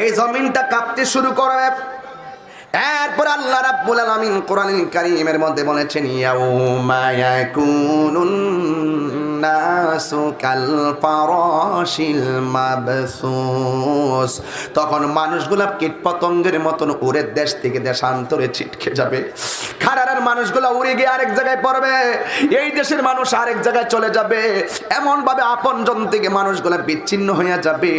এই জমিনটা কাঁপতে শুরু করবে এরপর আল্লাহ রাব্বুল আলামিন কোরআনুল কারীমের মধ্যে বলেছেন, ইয়াউমা ইয়াকুনুন নাসু কাল তখন মানুষগুলা কীটপতঙ্গের মতন উড়ে দেশ থেকে দেশান্তরে ছিটকে যাবে। খারারের মানুষগুলা উড়ে গিয়ে আরেক জায়গায় পড়বে। এই দেশের মানুষ আরেক জায়গায় চলে যাবে। এমন ভাবে আপনজন থেকে মানুষগুলা বিচ্ছিন্ন হয়ে যাবে।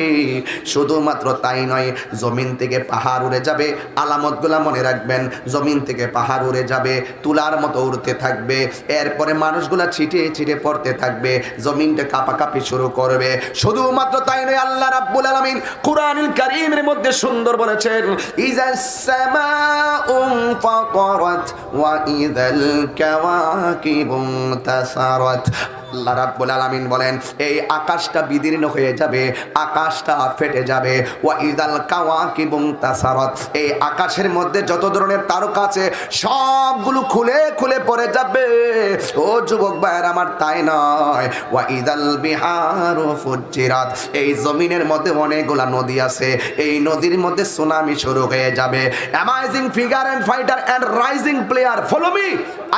শুধুমাত্র তাই নয়, জমিন থেকে পাহাড় উড়ে যাবে। আলামতগুলা মনে রাখবেন, জমিন থেকে পাহাড় উড়ে যাবে, তুলার মতো উড়তে থাকবে। এরপরে মানুষগুলা ছিটিয়ে ছিটিয়ে পড়তে থাকবে। জমিনটা কাঁপাকাঁপি শুরু করবে। শুধুমাত্র তাই নয়, আল্লাহ রাব্বুল আলামিন কোরআনুল কারীমের মধ্যে সুন্দর বলেছেন ইজাস সামাউ ফাতারাত ওয়া ইদাল কাওয়াকিবু তাসারাত। আল্লাহ রাব্বুল আলামিন বলেন, এই আকাশটা বিদীর্ণ হয়ে যাবে, আকাশটা ফেটে যাবে। ওয়া ইদাল কাওয়াকিবু তাসারাত। এই আকাশের মধ্যে যত ধরনের তারকা আছে, সবগুলো খুলে খুলে পড়ে যাবে। ও যুবক ভাইয়ের, আমার তাই নয়। বিহারু ফুজ্জিরাত এই জমিনের মধ্যে নদী আছে। এই নদীর মধ্যে সুনামি শুরু হয়ে যাবে। Amazing figure and fighter and rising player follow me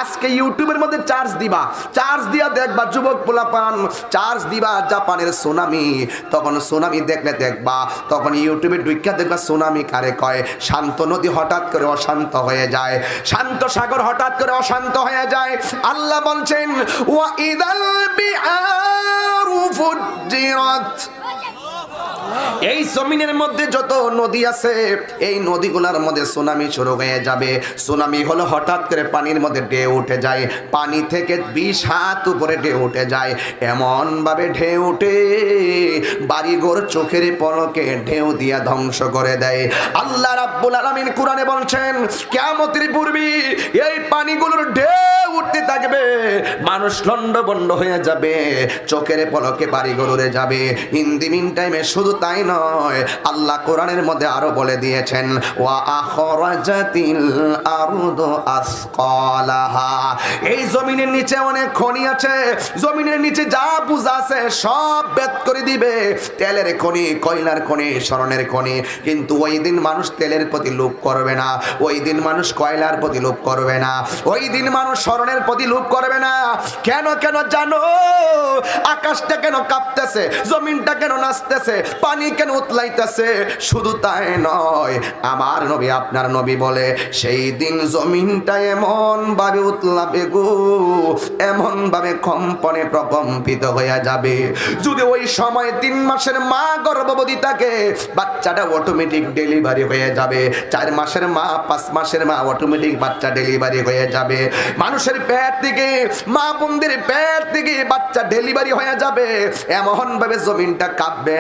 আজকে ইউটিউবের মধ্যে চার্জ দিবা। চার্জ দিয়া দেখবা যুবক চার্জ দিবা জাপানের সুনামি। তখন সুনামি দেখলে দেখবা। তখন ইউটিউবে ডুইকা দেখবা সুনামি কারে কয়। শান্ত নদী হঠাৎ করে অশান্ত হয়ে যায়। শান্ত সাগর হঠাৎ করে অশান্ত হয়ে যায়। আল্লাহ বলছেন ওয়া ইদাল বিআরু ফুজ্জিরাত এই জমিনের মধ্যে যত নদী আছে, এই নদীগুলোর মধ্যে সুনামি শুরু হয়ে যাবে। সুনামি হলো হঠাৎ করে পানির মধ্যে ঢেউ উঠে যায়। পানি থেকে বিশ হাত উপরে ঢেউ উঠে যায়। এমন ভাবে ঢেউ উঠে, বাড়িঘর চোখের পলকে ঢেউ দিয়া ধ্বংস করে দেয়। আল্লাহ রাব্বুল আলামিন কোরআনে বলছেন, কিয়ামতের পূর্বে এই পানিগুলোর ঢেউ উঠতে থাকবে, মানুষ লন্ডবন্ড হয়ে যাবে, চোখের পলকে বাড়িঘর উড়ে যাবে। ইন দি মিন টাইমে শুধু তাই নয়। আল্লাহ কোরআনের মধ্যে আরও বলে দিয়েছেন এই জমিনের নিচে অনেক খনি আছে। জমিনের নিচে যা পূজা আছে সব বেদ করে দিবে। তেলের খনি, কয়লার খনি স্মরণের খনি। কিন্তু ওই দিন মানুষ তেলের প্রতি লোভ করবে না। ওই দিন মানুষ কয়লার প্রতি লোভ করবে না। ওই দিন মানুষ স্মরণের প্রতি লোভ করবে না। কেন কেন জানো? আকাশটা কেন কাঁপতেছে? জমিনটা কেন নাচতেছে? পানি কেন উতলাইতেছে? শুধু তাই নয়, আমার নবী আপনার নবী বলে, সেই দিন জমিনটা এমন ভাবে উতলাবে গো, এমন ভাবে কম্পনে প্রকম্পিত হয়ে যাবে। যদি ওই সময় তিন মাসের মা গর্ভবতী থাকে, বাচ্চাটা অটোমেটিক ডেলিভারি হয়ে যাবে। চার মাসের মা, পাঁচ মাসের মা অটোমেটিক বাচ্চা ডেলিভারি হয়ে যাবে। মানুষের পেট থেকে, মা বোনদের পেট থেকে বাচ্চা ডেলিভারি হয়ে যাবে। এমন ভাবে জমিনটা কাঁপবে,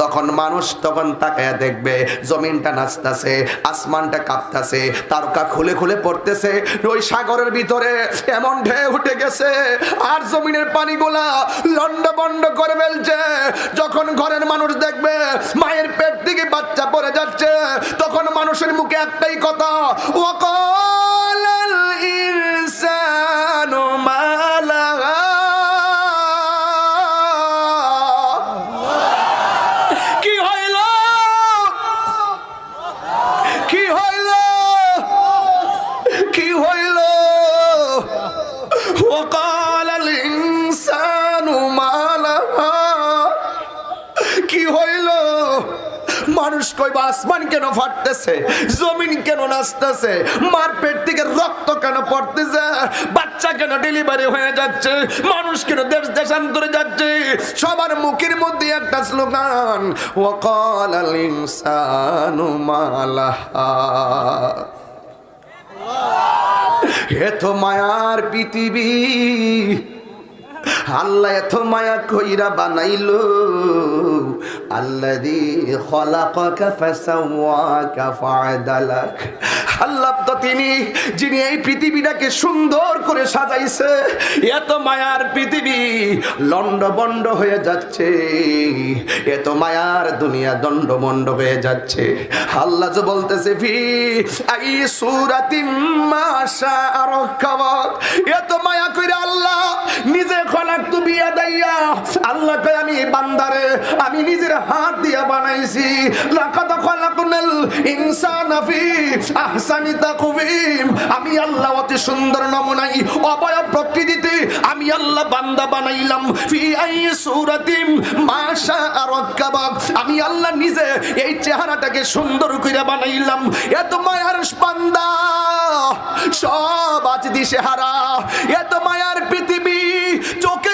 তখন মানুষ তখন তাকায় দেখবে, জমিনটা নাচতেছে, আসমানটা কাঁপতেছে, তারকা খুলে খুলে পড়তেছে, ওই সাগরের ভিতরে এমন ঢেউ উঠে গেছে, আর জমিনের পানিগুলা লন্ড বন্ড করে ফেলছে। যখন ঘরের মানুষ দেখবে, মায়ের পেট থেকে বাচ্চা পড়ে যাচ্ছে, তখন মানুষের মুখে একটাই কথা ওয়াকাল আসমান কেন ফাটতেছে? জমিন কেন নাচতেছে? মার পেট থেকে রক্ত কেন পড়তেছে? বাচ্চা কেন ডেলিভারি হয়ে যাচ্ছে? মানুষ কেন দেশ দেশান্তরে যাচ্ছে? সবার মুখের মধ্যে একটা স্লোগান, ওয়াকাল আল ইনসানু মালাহা এত মায়ার পৃথিবী। আল্লাহ এত মায়া কইরা বানাইলো। ফাআদালাক। আল্লাহ তো তিনি, যিনি এই পৃথিবীটাকে সুন্দর করে সাজাইছে, এত মায়ার পৃথিবী হয়ে যাচ্ছে, এত মায়ার দুনিয়া দণ্ডমন্ড হয়ে যাচ্ছে। আল্লাহ যে বলতেছে, ফি আই সুরাতিম মাশা আরকাবাত এত মায়া কইরা আল্লাহ নিজে খলাক তু বিয়া দাইয়া আল্লাহ কয়, আমি বান্দারে, আমি নিজের হাত দিয়া বানাইছি। লাকাদ খলাক ইনসানা ফি আহসানি তাকওয়িম। আমি আল্লাহ অতি সুন্দর নমুনাই অবয়ব প্রকৃতিতে আমি আল্লাহ বান্দা বানাইলাম। ফি আই সূরাতিম মাশা আমি আল্লাহ নিজে এই চেহারাটাকে সুন্দর করে বানাইলাম। এত মায়ার বান্দা, সব আজ দিশে হারা এত মায়ার পৃথিবী চোখের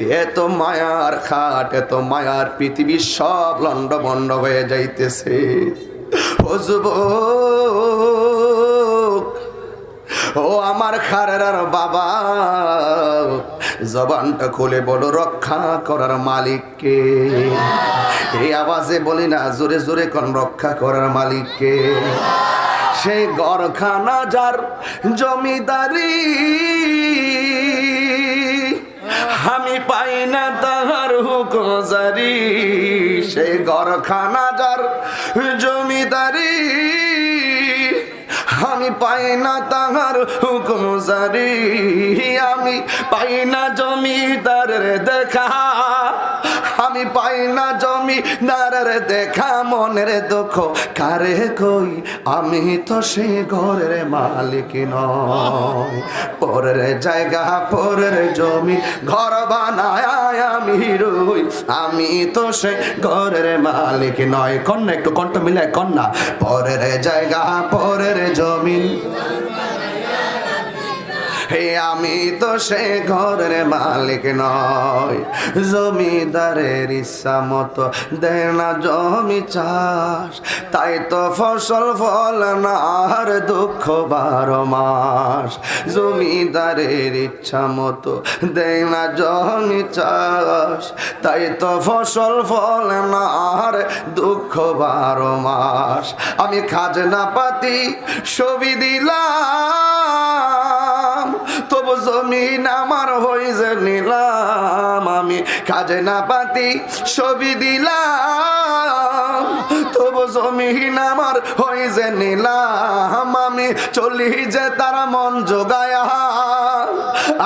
এত মায়ার খাট এত মায়ার পৃথিবী সব লন্ড বন্ড হয়ে যাইতেছে। ও ও আমার খারার বাবা, জবানটা খুলে বলো, রক্ষা করার মালিককে। এই আওয়াজে বলি না, জোরে জোরে কোন, রক্ষা করার মালিককে। সে গরখানা যার জমিদারি আমি পাই না তাহার হুকজারি সেই গরখানা যার জমিদারি, আমি পাই না তাহার হুকুম জারি। আমি পাই না জমিদারের দেখা। আমি পাই না জমি জমিদারের দেখা মনের দুঃখ। কারে কই? আমি তো সে ঘরের মালিক নয় পরের জায়গা, পরের জমি, ঘর বানায় আমি রই। আমি তো সে ঘরের মালিক নয় কন্যা, একটু কণ্ঠ মিলে কন্যা। পরের জায়গা, পরের জমিন হে আমি তো সে ঘরের মালিক নয় জমিদারের ইচ্ছা মতো দেয় না জমি চাষ। তাই তো ফসল ফল না আর দুঃখ বারো মাস। জমিদারের ইচ্ছা মতো দেয় না জমি চাষ। তাই তো ফসল ফল না আর দুঃখ বারো মাস। আমি খাজনা পাতি ছবি দিলাম। তবু জমিন আমার হয়েছে নিলাম। আমি কাজে না পাতি ছবি দিলাম। তবু জমিন আমার হয়েছে নিলাম। আমি চলি যে তার মন যোগায়া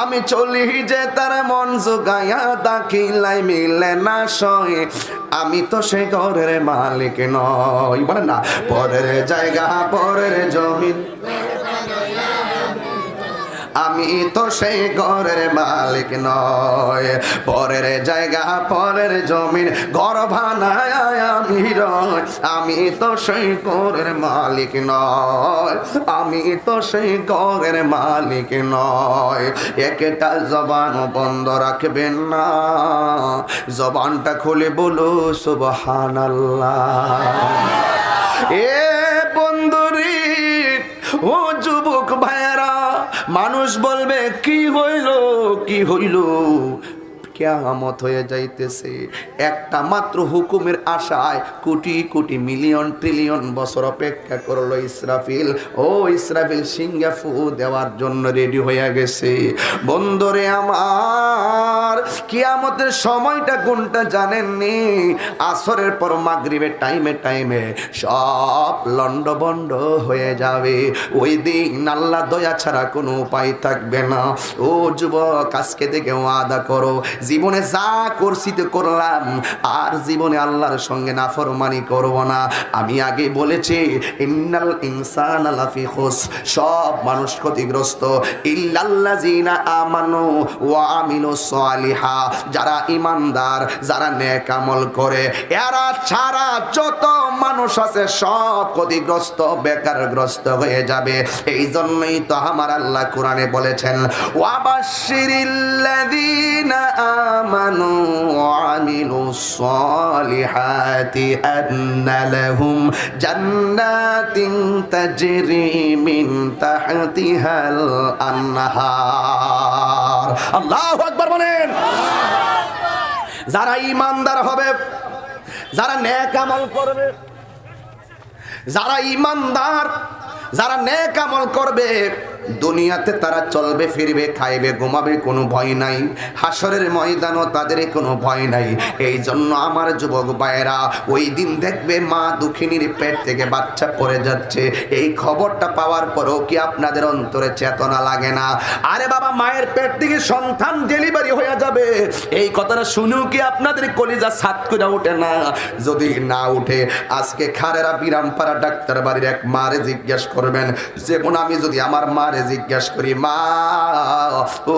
আমি চলি যে তার মন যোগায়া দাখিলাই মিলে না সয়ে। আমি তো সে ঘরের মালিক নই। বলে না, পরের জায়গা, পরের জমিন। আমি তো সেই ঘরের মালিক নয়। পরের জায়গা, পরের জমিন, ঘর ভানায় আমি রয় আমি তো সেই ঘরের মালিক নয়। আমি তো সেই ঘরের মালিক নয়। একটা জবান বন্ধ রাখবেন না। জবানটা খুলে বলো সুবহান আল্লাহ এ বন্ধুরি, ও মানুষ বলবে কি হইল কি হইল? কেয়ামত হয়ে যাইতেছে। একটা মাত্র হুকুমের আশায় কোটি কোটি মিলিয়ন ট্রিলিয়ন বছর অপেক্ষা করল ইসরাফিল। ও ইসরাফিল সিঙ্গা ফু দেওয়ার জন্য রেডি হয়ে গেছে। বন্ধুরে আমার, কিয়ামতের সময়টা কোনটা জানেননি আসরের পর মাগরিবের টাইমে টাইমে সব লন্ড বন্ড হয়ে যাবে। ওই দিন আল্লাহ দয়া ছাড়া কোনো উপায় থাকবে না। ও যুবক, আজকে থেকে ওয়াদা করো জীবনে যা করছি তো করলাম, আর জীবনে আল্লাহর সঙ্গে নাফরমানি করব না। আমি আগে বলেছি, ইন্নাল ইনসান লাফি খুস সব মানুষ ক্ষতিগ্রস্ত। ইল্লাল্লাযিনা আমানু ওয়া আমিনু সালিহা, যারা ইমানদার যারা নেক আমল করে। এরা ছাড়া যত মানুষ আছে সব ক্ষতিগ্রস্ত, বেকারগ্রস্ত হয়ে যাবে। এই জন্যই তো আমার আল্লাহ কোরআনে বলেছেন ওয়াবাশিরিল্লাযিনা ওয়া আমিলুস সালিহাতি আন্না লাহুম জান্নাতিন তাজরি মিন তাহতিহাল আনহার আল্লাহু আকবার। বলেন যারা ইমানদার হবে যারা নেক আমল করবে যারা ইমানদার, যারা নেক আমল করবে, দুনিয়াতে তারা চলবে, ফিরবে, খাইবে, ঘুমাবে, কোনো ভয় নাই। হাসরের ময়দানও তাদের কোনো ভয় নাই। এই জন্য আমার যুবক ভাইয়েরা, ওই দিন দেখবে মা দুঃখিনীর পেট থেকে বাচ্চা পড়ে যাচ্ছে। এই খবরটা পাওয়ার পরও কি আপনাদের অন্তরে চেতনা লাগে না? আরে বাবা, মায়ের পেট থেকে সন্তান ডেলিভারি হয়ে যাবে। এই কথাটা শুনেও কি আপনাদের কলিজা সাত করে ওঠে না? যদি না উঠে, আজকে খারেরা বিরামপাড়া ডাক্তার বাড়ির এক মারে জিজ্ঞেস করবেন, যেমন আমি যদি আমার মারে জিজ্ঞেস করি, মা, ও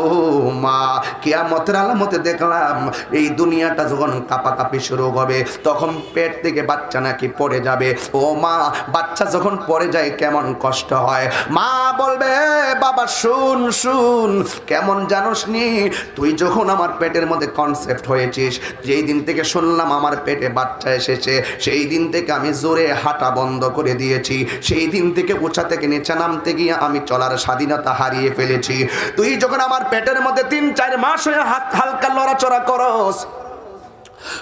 মা, কিয়ামতের আলামতে দেখলাম এই দুনিয়াটা যখন কাপাকাপি শুরু হবে, তখন পেট থেকে বাচ্চা নাকি পড়ে যাবে। ও মা, বাচ্চা যখন পড়ে যায় কেমন কষ্ট হয়? মা বলবে, বাবা, শুন শুন, কেমন জানোস নি, তুই যখন আমার পেটের মধ্যে কনসেপ্ট হয়েছিস, যেই দিন থেকে শুনলাম আমার পেটে বাচ্চা এসেছে, সেই দিন থেকে আমি জোরে হাঁটা করে দিয়েছি। সেই দিন থেকে উঁচা থেকে নিচে নামতে গিয়ে আমি চলার স্বাধীনতা হারিয়ে ফেলেছি। তুই যখন আমার পেটের মধ্যে তিন, চার মাস হয়ে হাত হালকা লড়াচড়া করস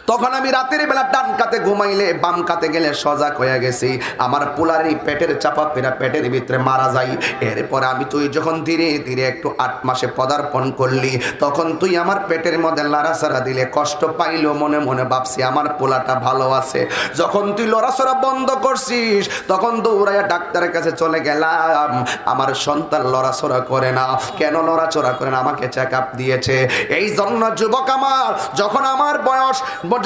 তখন আমি রাতের বেলা ডান কাতে ঘুমাইলে বাম কাতে গেলে সজাগ হয়ে গেছি। আমার পোলারি পেটের চাপা পেরা পেটের ভিতরে মারা যাই এরপর আমি তুই যখন ধীরে ধীরে একটু আট মাসে পদার্পণ করলি, তখন তুই আমার পেটের মধ্যে লাড়াছাড়া দিলে কষ্ট পাইলেও মনে মনে ভাবছি আমার পোলাটা ভালো আছে। যখন তুই লড়াছড়া বন্ধ করছিস, তখন দৌড়াইয়া ডাক্তারের কাছে চলে গেলাম। আমার সন্তান লড়াছড়া করে না। কেন লড়াচড়া করে না? আমাকে চেক আপ দিয়েছে। এই জন্য যুবক আমার, যখন আমার বয়স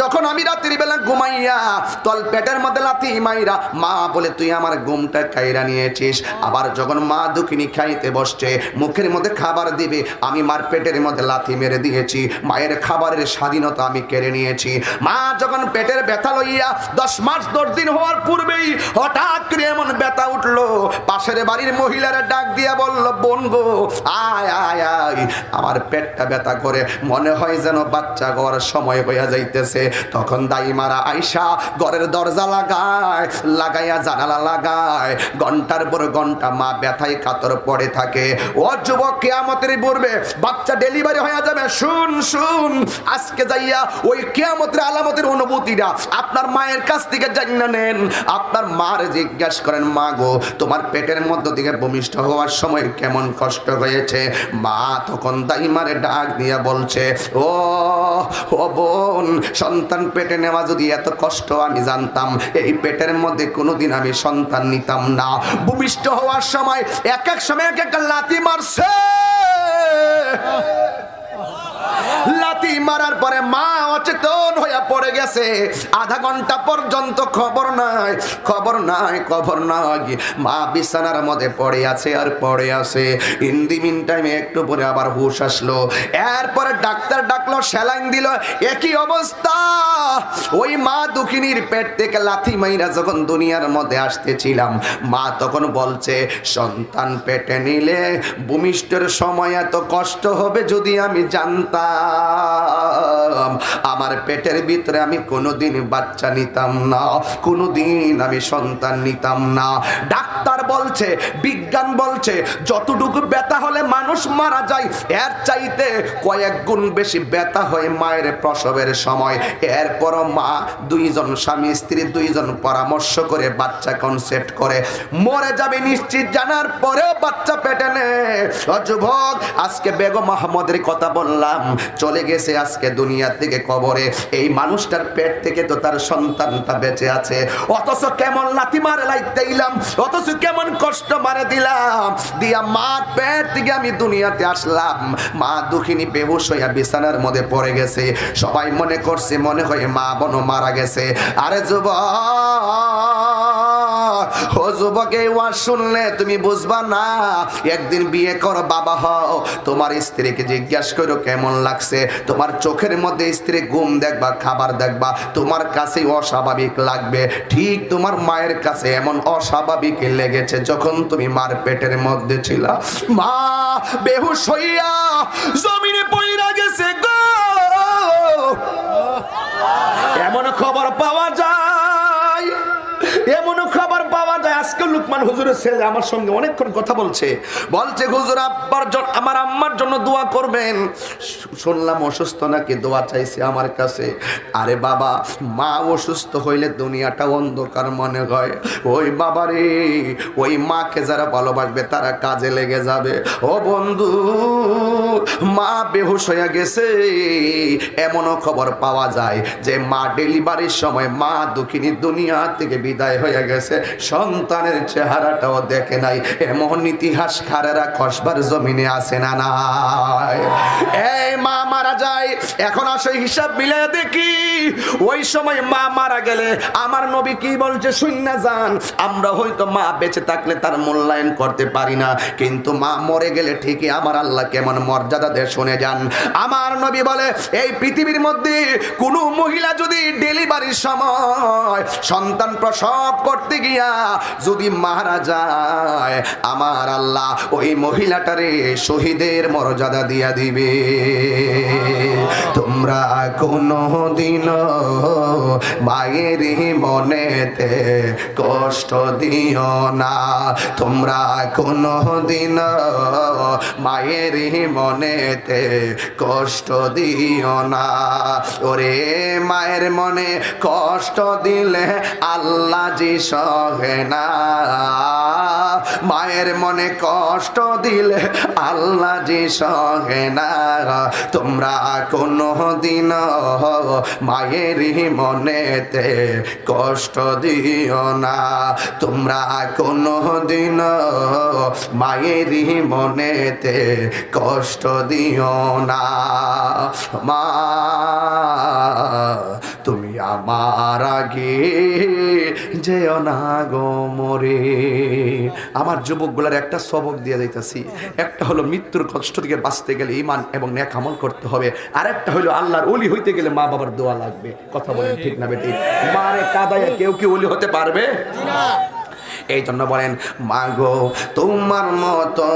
যখন আমি রাত্রি বেলা ঘুমাইয়া তল পেটের মধ্যে লাথি মাইরা, মা বলে, তুই আমার ঘুমটা খাইরা নিয়েছিস। আবার যখন মা দুঃখিনী খাইতে বসছে, মুখের মধ্যে খাবার দিবে, আমি মার পেটের মধ্যে লাথি মেরে দিয়েছি। মায়ের খাবারের স্বাধীনতা আমি কেড়ে নিয়েছি। মা যখন পেটের ব্যথা লইয়া দশ মাস, দশ দিন হওয়ার পূর্বেই হঠাৎ করে এমন ব্যথা উঠল। পাশের বাড়ির মহিলারা ডাক দিয়া বলল, বোন গো, আয় আয় আয়। আমার পেটটা ব্যথা করে, মনে হয় যেন বাচ্চা গড় সময় হইয়া যাইতেছে তখন দাইমারা আইসা ঘরের দরজা লাগায় লাগাইয়া জানালা লাগায়। ঘণ্টার পর ঘণ্টা মা ব্যথায় কাতর পড়ে থাকে। ও যুবক, কেয়ামতের পূর্বে বাচ্চা ডেলিভারি হয়ে যাবে। শুন শুন, আজকে যাইয়া ওই কেয়ামতের আলামতের অনুভূতিটা আপনার মায়ের কাছ থেকে জানিয়ে নেন। আপনার মার জিজ্ঞাস করেন, মা গো, তোমার পেটের মধ্য থেকে ভূমিষ্ঠ হওয়ার সময় কেমন কষ্ট হয়েছে? মা তখন দাইমারে ডাক দিয়ে বলছে, ও ও বোন সন্তান পেটে নেওয়া যদি এত কষ্ট আমি জানতাম, এই পেটের মধ্যে কোনোদিন আমি সন্তান নিতাম না। ভূমিষ্ঠ হওয়ার সময় এক এক সময় এক একটা লাতি মারছে। লাথি মারার পরে মা অচেতন হয়ে পড়ে গেছে। আধা ঘণ্টা পর্যন্ত খবর নাই খবর নাই খবর নাই। মা বিছানার মধ্যে পড়ে আছে আর পড়ে আছে। ইন দি মিন টাইমে একটু পরে আবার হুশ আসলো। এরপরে ডাক্তার ডাকলো, স্যালাইন দিল, একই অবস্থা। ওই মা দুঃখিনীর পেট থেকে লাথি মাইরা যখন দুনিয়ার মধ্যে আসতেছিলাম, মা তখন বলছে, সন্তান পেটে নিলে ভূমিষ্ঠের সময় এত কষ্ট হবে যদি আমি জানতাম। আমার পেটের ভিতরে আমি কোনোদিন বাচ্চা নিতাম না, কোনোদিন আমি সন্তান নিতাম না। ডাক্তার বলছে, বিজ্ঞান বলছে, যতটুকু ব্যথা হলে মানুষ মারা যায়, এর চাইতে কয়েক গুণ বেশি ব্যথা হয় মায়ের প্রসবের সময়। এরপরও মা দুইজন স্বামী, স্ত্রী দুইজন পরামর্শ করে বাচ্চা কনসেপ্ট করে। মরে যাবে নিশ্চিত জানার পরেও বাচ্চা পেটে নে যুবক, আজকে বেগম মাহমদের কথা বললাম, চলে গেছে আজকে দুনিয়ার থেকে কবরে। এই মানুষটার পেট থেকে তো তার সন্তানটা বেঁচে আছে। অথচ কেমন লাথি মারে লাইতে দিলাম, অথচ কেমন কষ্ট মারে দিলাম। দিয়া মার পেট থেকে আমি দুনিয়াতে আসলাম। মা দুঃখিনী বেহুশ হইয়া বিছানার মধ্যে পড়ে গেছে। সবাই মনে করছে মনে হয় মা বন মারা গেছে। আরে যুবক! ও শুনলে তুমি বুঝবা না, একদিন বিয়ে করো বাবা হও। তোমার স্ত্রীকে জিজ্ঞাসা করো কেমন লাগছে। তোমার চোখের মধ্যে স্ত্রী ঘুম দেখবা, খাবার দেখবা, তোমার কাছে অস্বাভাবিক লাগবে। ঠিক তোমার মায়ের কাছে এমন অস্বাভাবিক লেগেছে যখন তুমি মার পেটের মধ্যে ছিল। মা, বেহুশ হইয়া জমিনে পইরা লুকমান হুজুরের ছেলে আমার সঙ্গে অনেকক্ষণ কথা বলছে। বলছে, হুজুর, আব্বার জন্য আমার আম্মার জন্য দোয়া করবেন। শুনলাম অসুস্থ নাকি, দোয়া চাইছে আমার কাছে। আরে বাবা, মা অসুস্থ হইলে দুনিয়াটা অন্ধকার মনে হয়। ওই বাবারে, ওই মাকে যারা ভালোবাসবে তারা কাজে লেগে যাবে। ও বন্ধু, মা বেহুশ হয়ে গেছে। এমনও খবর পাওয়া যায় যে, মা ডেলিভারির সময় মা দুঃখিনী দুনিয়া থেকে বিদায় হয়ে গেছে। সন্তানের চেহারাটাও দেখে নাই। এমন ইতিহাস খারেরা কসবার জমিনে আছে না এই মা মারা যায়, এখন আসে হিসাব মিলে দেখি। ওই সময় মা মারা গেলে আমার নবী কি বলছে শূন্য যান আমরা হয়তো মা বেঁচে থাকলে তার মূল্যায়ন করতে পারি না, কিন্তু মা মরে গেলে ঠিকই আমার আল্লাহ কেমন মর্যাদা দেয়, শুনে যান। আমার নবী বলে, এই পৃথিবীর মধ্যে কোনো মহিলা যদি ডেলিভারির সময় সন্তান প্রসব করতে গিয়া যদি মারা যায়, আমার আল্লাহ ওই মহিলাটারে শহীদের মর্যাদা দিয়া দিবে। তোমরা কোনো দিন মায়ের মনেতে কষ্ট দিও না। তোমরা কোনো দিন মায়ের মনেতে কষ্ট দিও না। ওরে মায়ের মনে কষ্ট দিলে আল্লাহ জি সহে না। মায়ের মনে কষ্ট দিলে আল্লাহ জি সহে না, তোমরা কোনো দিন মায়ের মনেতে কষ্ট দিও না। তোমরা কোনো দিন মায়ের মনেতে কষ্ট দিও না। মা তুমি আমার আগে যেও না গো মরে। আমার যুবকগুলার একটা সবক দিয়ে যাইতেছি। একটা হলো মৃত্যুর কষ্ট থেকে বাঁচতে গেলে ইমান এবং ন্যাক আমল করতে হবে। আর একটা হলো আল্লাহর অলি হইতে গেলে মা বাবার দোয়া লাগবে। কথা বলেন ঠিক না বেটি? মারে কাদায় কেউ কি ওলি হতে পারবে? এই জন্য বলেন, মাগো, তোমার মতো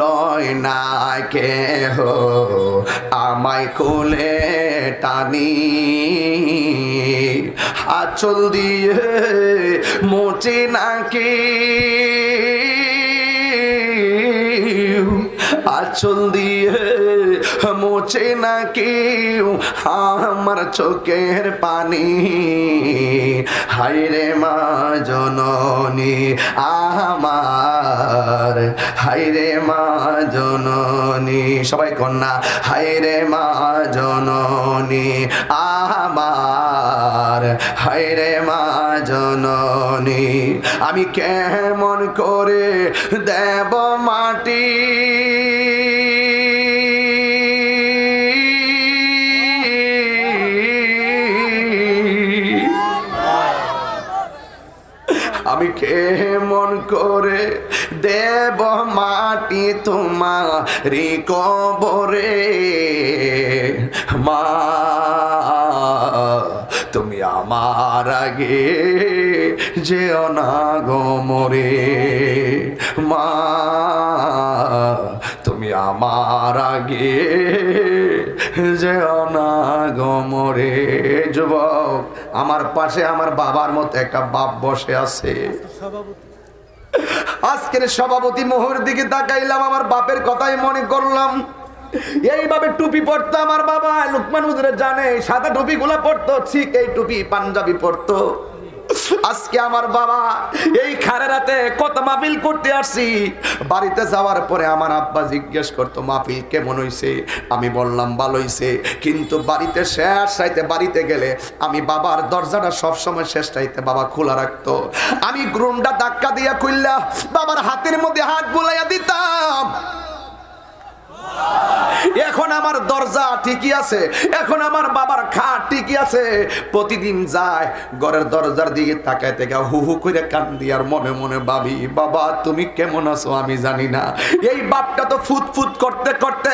লয় না কেহ। আমায় কোলে টানি, আচল দিয়ে মোচে নাকি আচল দিয়ে মোচে না কেউ আমার চোখের পানি হাইরে মা জননী আমার হাইরে মা জননী সবাই কন্যা হাইরে মা জননী আমার হাইরে মা জননী আমি কেমন করে দেব মাটি? আমি কেমন করে দেব মাটি তোমার কবরে। মা তুমি আমার আগে যে অনাগমরে মা তুমি আমার আগে যে অনাগমরে যুবক, আমার পাশে আমার বাবার মতো একটা বাপ বসে আছে। আজকের সভাপতি মোহর দিকে তাকাইলাম, আমার বাপের কথাই মনে করলাম। এইভাবে টুপি পরতো আমার বাবা, লুকমান জানে, সাদা টুপি গুলা পরতো, ঠিক এই টুপি পাঞ্জাবি পরতো। আজকে আমার বাবা এই খারেরাতে কত মাহফিল করতে আসছি। বাড়িতে যাওয়ার পরে আমার আব্বা জিজ্ঞেস করতো, মাহফিল কেমন হইছে? আমি বললাম, ভালো হইছে। কিন্তু বাড়িতে শেষ চাইতে বাড়িতে গেলে আমি বাবার দরজাটা সবসময় শেষ চাইতে বাবা খোলা রাখতো। আমি গ্রুমটা ধাক্কা দিয়া খুললা, বাবার হাতের মধ্যে হাত বুলাইয়া দিতাম। এখন আমার দরজা ঠিকই আছে, এখন আমার বাবার খাট ঠিকই আছে। প্রতিদিন যায়, ঘরের দরজার দিকে তাকায় থেকে হু হু করে কান্দি আর মনে মনে ভাবি, বাবা, তুমি কেমন আছো? আমি জানি না। এই বাপটা তো ফুট করতে করতে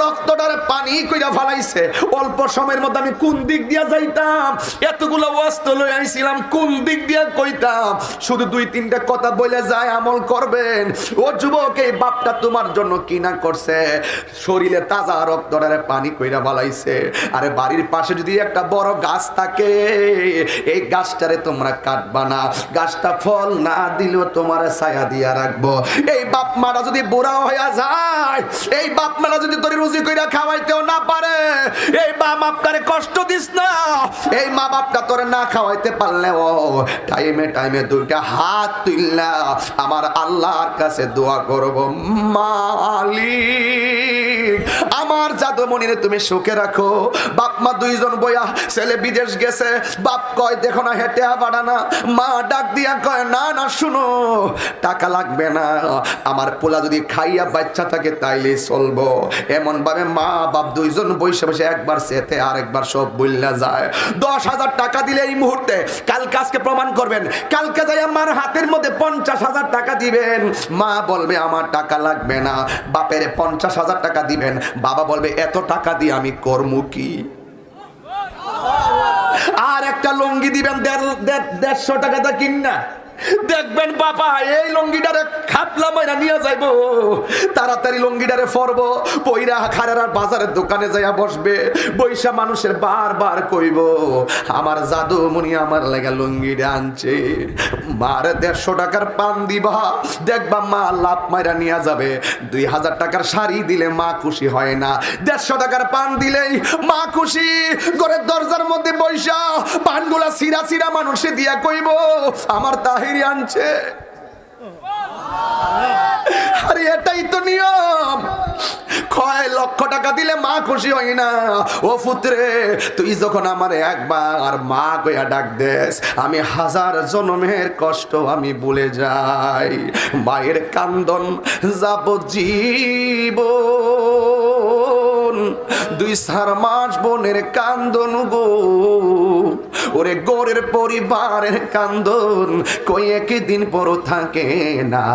রক্তটারে পানি কইরা ফালাইছে। অল্প সময়ের মধ্যে আমি কোন দিক দিয়া যাইতাম? এতগুলো ওয়াস্ত লই আইছিলাম, কোন দিক দিয়া কইতাম? শুধু দুই তিনটা কথা বলে যায় আমল করবেন। ও যুবক, এই বাপটা তোমার জন্য কি না করছে? শরীরে তাজা রক্তটারে পানি কইরা বালাইছে আরে বাড়ির পাশে যদি একটা বড় গাছ থাকে, এই গাছটারে তোমরা কাটবা না। গাছটা ফল না দিলেও তোমার ছায়া দিয়া রাখব। এই বাপ মারা যদি বুড়া হইয়া যায়, এই বাপ মারা যদি তোর রুজি কইরা খাওয়াইতেও না পারে, এই মা বাপটারে কষ্ট দিস না। এই মা বাপটা তোরে না খাওয়াইতে পারলে ও টাইমে টাইমে দুইটা হাত তুললা আমার আল্লাহর কাছে দোয়া করব, মালিক। আমার জাদুমণিরে তুমি সুখে রাখো। বাপ মা দুইজন বইয়া ছেলে বিদেশ গেছে। বাপ কয়, দেখো না, হেঁটে বাড়া না। মা ডাক দিয়া কয়, না না, শুনো, টাকা লাগবে না। আমার পোলা যদি খাইয়া বাচ্চা থাকে, তাইলে চলবো। এমন ভাবে মা, বাপ দুইজন বসে বসে একবার সেতে আর একবার সব বললা যায়। দশ হাজার টাকা দিলে এই মুহূর্তে কালকে আজকে প্রমাণ করবেন। কালকে যাই আমার হাতের মধ্যে পঞ্চাশ হাজার টাকা দিবেন। মা বলবে, আমার টাকা লাগবে না। বাপের পঞ্চাশ হাজার টাকা দিবেন। বাবা বলবে, এত টাকা দিয়ে আমি কর্ম কি? আর একটা লুঙ্গি দিবেন, দেড়- দেড়- দেড়শো টাকা দা কিনা। দেখবেন বাবা, এই লঙ্গিটারে খাপলা মাইরা নিয়ে যাইবো। তাড়াতাড়ি লঙ্গিটারে ফরব, পইরা খারার বাজারের দোকানে যাইয়া বসবে। বৈশা মানুষের বারবার কইব, আমার জাদু মুনি আমার লাগা লঙ্গিটা আনছে। মার দেড়শো টাকার পান দিবা। দেখবা মা লাভ মাইরা নিয়ে যাবে। দুই হাজার টাকার শাড়ি দিলে মা খুশি হয় না। দেড়শো টাকার পান দিলেই মা খুশি। ঘরের দরজার মধ্যে বৈশা পানগুলা সিরা সিরা মানুষে দিয়া কইব, আমার তাহিরি আনছে। আরে এটাই তো নিয়ম। কয় লক্ষ টাকা দিলে মা খুশি হয় না। ও পুত্রে, তুই যখন আমার একবার মা কইয়া ডাক দেস, আমি হাজার জনমের কষ্ট আমি ভুলে যাই। মায়ের কান্দন যাব জীব দুই সার মাস বোনের কান্দন গো। ওরে গোরের পরিবারের কান্দন কই একদিন পর থাকে না।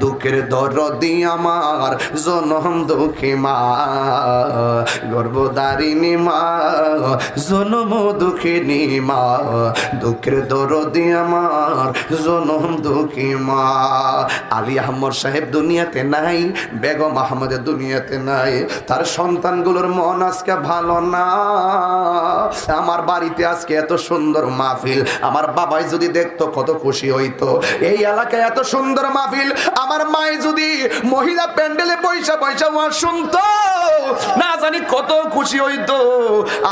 দুঃখের দরদি আমার, জনম দুঃখী মা। গর্ভদারিণী মা, জনম দুঃখিনী মা। দুঃখের দরদি আমার, জনম দুঃখী মা। আলী আহমদ সাহেব দুনিয়াতে নাই, বেগম আহমদের দুনিয়াতে নাই। তার সন্তানগুলোর মন আজকে ভালো না। আমার বাড়িতে আজকে এত সুন্দর মাহফিল। আমার বাবাই যদি দেখতো কত খুশি হইতো। এই এলাকায় এত সুন্দর মাহফিল। আমার মাই যদি মহিলা প্যান্ডেলে পয়সা পয়সা ওয়াজ শুনতো, না জানি কত খুশি হইতো।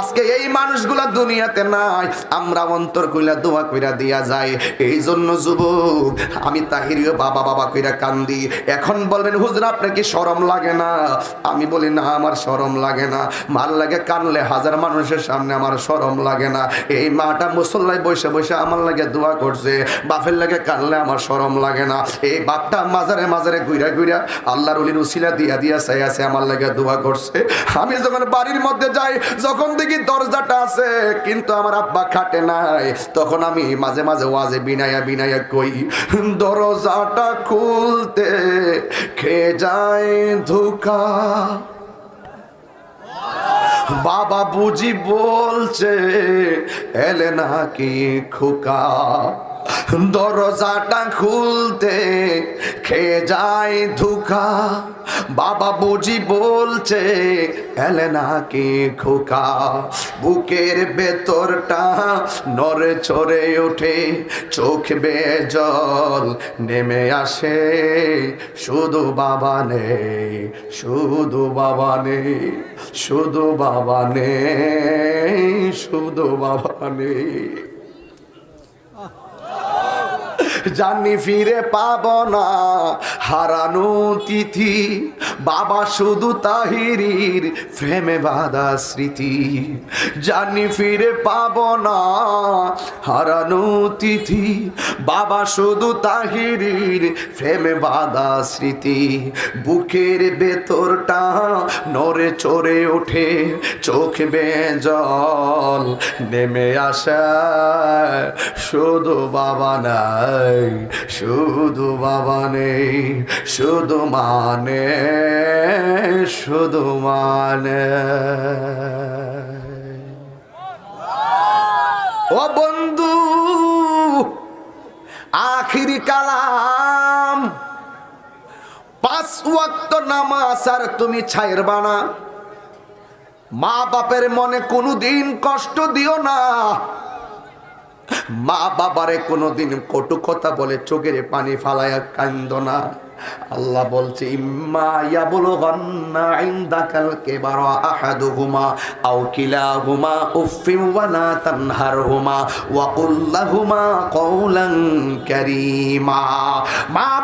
আজকে এই মানুষগুলা দুনিয়াতে নাই। আমরা অন্তর কইলা দোয়া কইরা দিয়া যায় এই জন্য যুবক, আমি তাহিরিও বাবা বাবা কইরা কান্দি। এখন বলবেন, হুজুর, আপনার কি শরম লাগে না? আমি বলি, না, আমার শরম লাগে না। মার লাগে কানলে হাজার মানুষের সামনে আমার শরম লাগে না। এই মাটা মুসল্লায় বসে বসে আমার লাগে দোয়া করছে। বাপের লাগে কানলে আমার শরম লাগে না। এই বাপটা মাজারে মাজারে ঘুরা ঘুরা আল্লাহর উলির উসিলা দিয়া দিয়া চাই আছে, আমার লাগে দোয়া করছে। আমি যখন বাড়ির মধ্যে যাই, যখন দেখি দরজাটা আছে, কিন্তু আমার আব্বা খাটে নাই, তখন আমি মাঝে মাঝে ওয়াজে বিনায়া বিনায়া কই, দরজাটা খুলতে খেয়ে যায় ধোকা? বাবা বুঝি বলছে এলে নাকি খোকা? দরজাটা খুলতে খেয়ে যায় ধোকা। বাবা বুঝি বলছে, এলে নাকি খোকা? বুকের ভেতরটা নড়ে চড়ে ওঠে, চোখ বে জল নেমে আসে, শুধু বাবা নেই, শুধু বাবা নেই, শুধু বাবা নেই, শুধু বাবা নেই। জানি ফিরে পাব না। হারানো তিথি, বাবা শুধু তাহিরির প্রেমে বাধা স্মৃতি। জানি ফিরে পাব না। হারানো তিথি, বাবা শুধু তাহিরির প্রেমে বাধা স্মৃতি। বুকের ভেতরটা নড়ে চড়ে ওঠে, চোখ বে জল নেমে আসা। শুধু বাবা নাই। শুধু বাবা নেই, শুধু মানে শুধু মানে ও বন্ধু, আখিরি কালাম, পাঁচ ওয়াক্ত নামাজ আর তুমি ছাইর বানা। মা বাপের মনে কোনো দিন কষ্ট দিও না। মা বাবারে কোনোদিন কটু কথা বলে চোখের পানি ফালায়া কান্দ না। আল্লাহ বলছে মা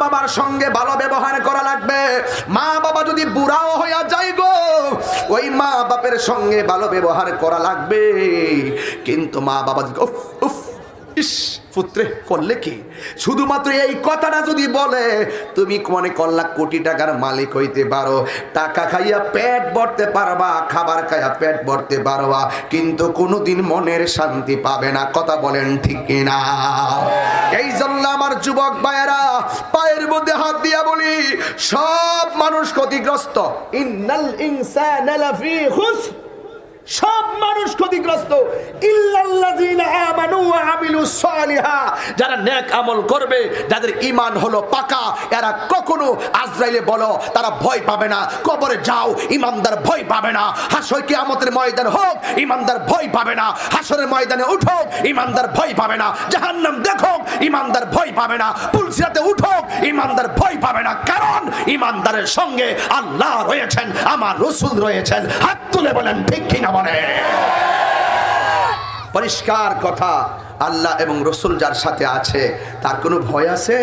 বাবার সঙ্গে ভালো ব্যবহার করা লাগবে। মা বাবা যদি বুড়াও হইয়া যায় গো, ওই মা বাপের সঙ্গে ভালো ব্যবহার করা লাগবে। কিন্তু মা বাবা উফ উফ ইস পুত্রে, করলে কি? শুধুমাত্র এই কথাটা যদি বলে, তুমি মনে করলা কোটি টাকার মালিক হইতে পারো, টাকা খাইয়া পেট ভরতে পারবা, খাবার খাইয়া পেট ভরতে পারবা, কিন্তু কোনোদিন মনের শান্তি পাবে না। কথা বলেন ঠিক কিনা? এই জন্য আমার যুবক ভাইয়েরা, পায়ের মধ্যে হাত দিয়া বলি, সব মানুষ ক্ষতিগ্রস্ত। ইন্নাল ইনসানা লাফি খুসর। সব মানুষ ক্ষতিগ্রস্ত। যারা আমল করবে, যাদের ঈমান হলো পাকা, এরা কখনো আজরাইলে বলো, তারা ভয় পাবে না। কবরে যাও, ইমানদার ভয় পাবে না। ময়দান হোক, ইমানদার ভয় পাবে না। হাসরের ময়দানে উঠো ইমানদার ভয় পাবে না। জাহান্নাম দেখো ইমানদার ভয় পাবে না। পুলসিরাতে উঠো ইমানদার ভয় পাবে না। কারণ ইমানদারের সঙ্গে আল্লাহ রয়েছেন, আমার রসুল রয়েছেন। হাত তুলে বলেন, ঠিক কিনা? বলে পরিষ্কার কথা, আল্লাহ এবং রসুল যার সাথে আছে, তার কোনো ভয় আছে?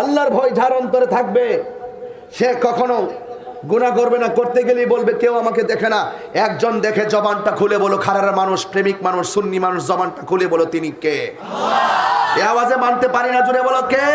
আল্লাহর ভয় যার অন্তরে থাকবে। সে কখনো গুণা করবে না, করতে গেলেই বলবে, কেউ আমাকে দেখে না। একজন দেখে জবানটা খুলে বলো খারার মানুষ, প্রেমিক মানুষ, সুন্নি মানুষ, জবানটা খুলে বলো, তিনি কে? এ আওয়াজে মানতে পারি না জুড়ে বলো, কে?